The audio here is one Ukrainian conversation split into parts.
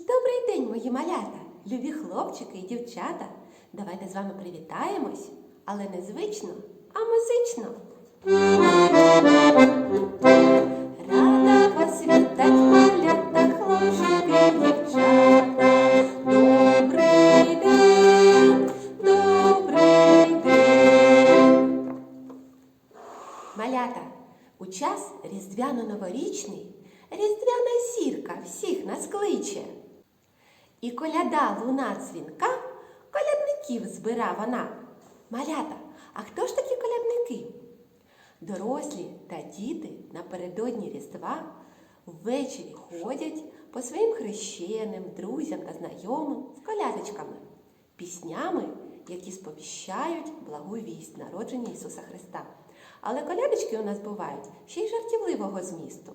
Добрий день, мої малята, любі хлопчики і дівчата. Давайте з вами привітаємось, але не звично, а музично. Рада вас малята, хлопчики дівчата. Добрий. Малята, у час різдвяно-новорічний різдвяна сірка всіх нас кличе. І коляда луна дзвінка, колядників збира вона. Малята, а хто ж такі колядники? Дорослі та діти напередодні Різдва ввечері ходять по своїм хрещеним, друзям та знайомим з колядочками, піснями, які сповіщають благу вість народження Ісуса Христа. Але колядочки у нас бувають ще й жартівливого змісту.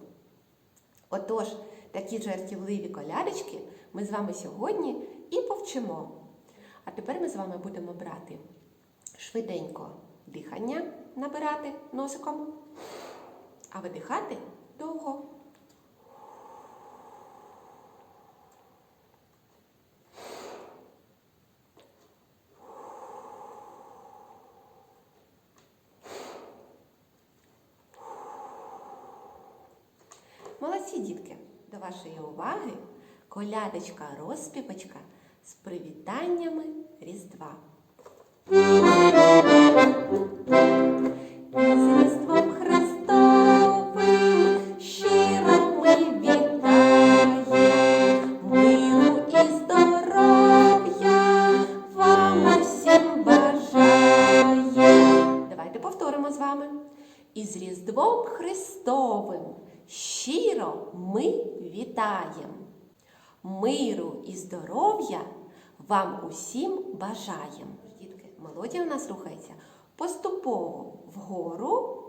Отож, такі жартівливі колядочки ми з вами сьогодні і повчимо. А тепер ми з вами будемо брати швиденько дихання, набирати носиком, а видихати довго. Молодці дітки, до вашої уваги колядочка розпівочка з привітаннями Різдва. З Різдвом Христовим щиро ми вітаємо, миру і здоров'я вам усім бажаємо. Давайте повторимо з вами. Із Різдвом Христовим щиро ми вітаємо. Миру і здоров'я вам усім бажаємо. Дітки, мелодія у нас рухається поступово вгору,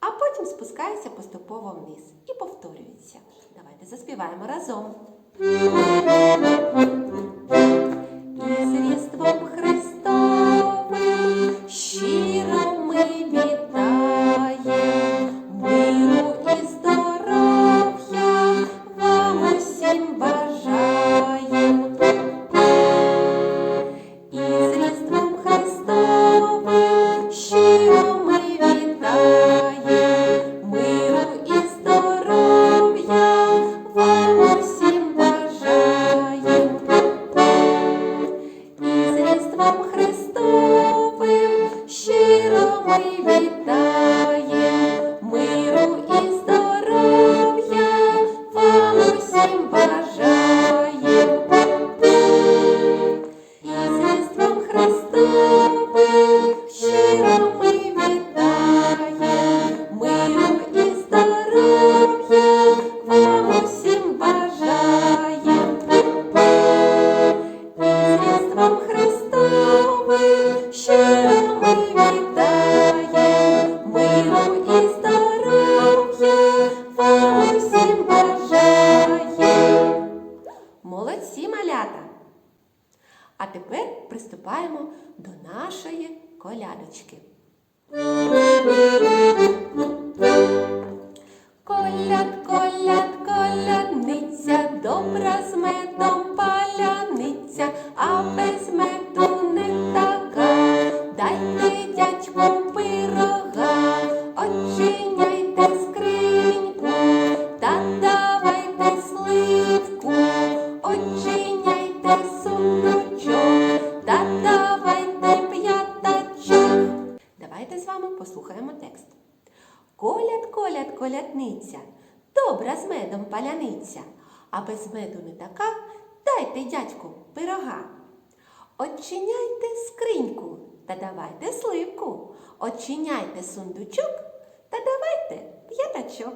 а потім спускається поступово вниз і повторюється. Давайте заспіваємо разом. Усім. Молодці малята! А тепер приступаємо до нашої колядочки. Давайте з вами послухаємо текст. Коляд, коляд, колядниця, добра з медом паляниця, а без меду не така, дайте дядьку пирога. Очиняйте скриньку та давайте сливку, очиняйте сундучок та давайте п'ятачок.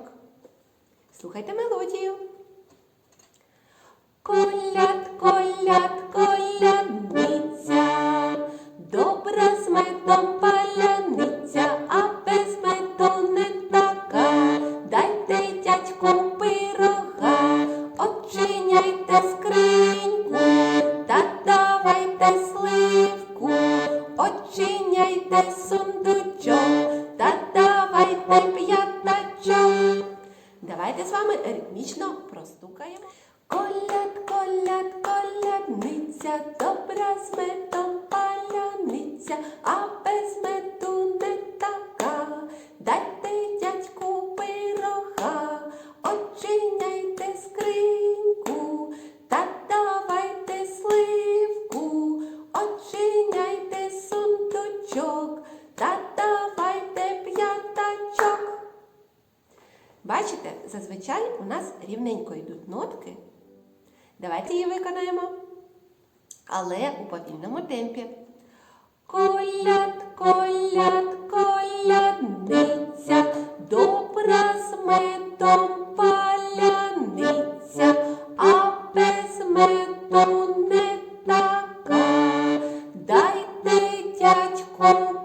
Слухайте мелодію. Коляд, коляд, колядниця, Уважно простукаємо. Коляд, коляд, колядниця, добра з медом паляниця, а без меду. Простукаємо. Коляд, коляд, нас рівненько йдуть нотки. Давайте її виконаємо. Але у повільному темпі. Коляд, коляд, колядниця, добра з медом паляниця, а без меду не така. Дайте дядьку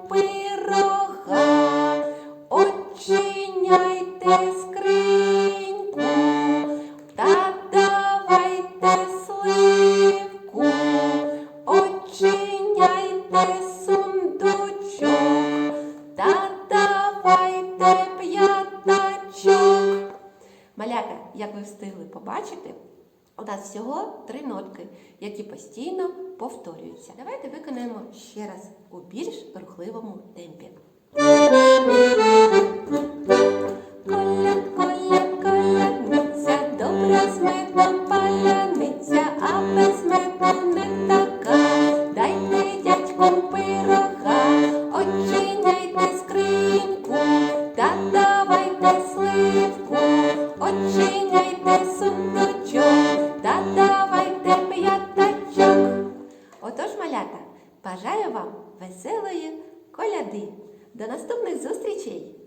як ви встигли побачити, у нас всього три нотки, які постійно повторюються. Давайте виконаємо ще раз у більш рухливому темпі. Коля-коля-коляниця, добра смитна, паляниця, а без меду очиняйте сундучок, та давайте п'ятачок. Отож, малята, бажаю вам веселої коляди. До наступних зустрічей!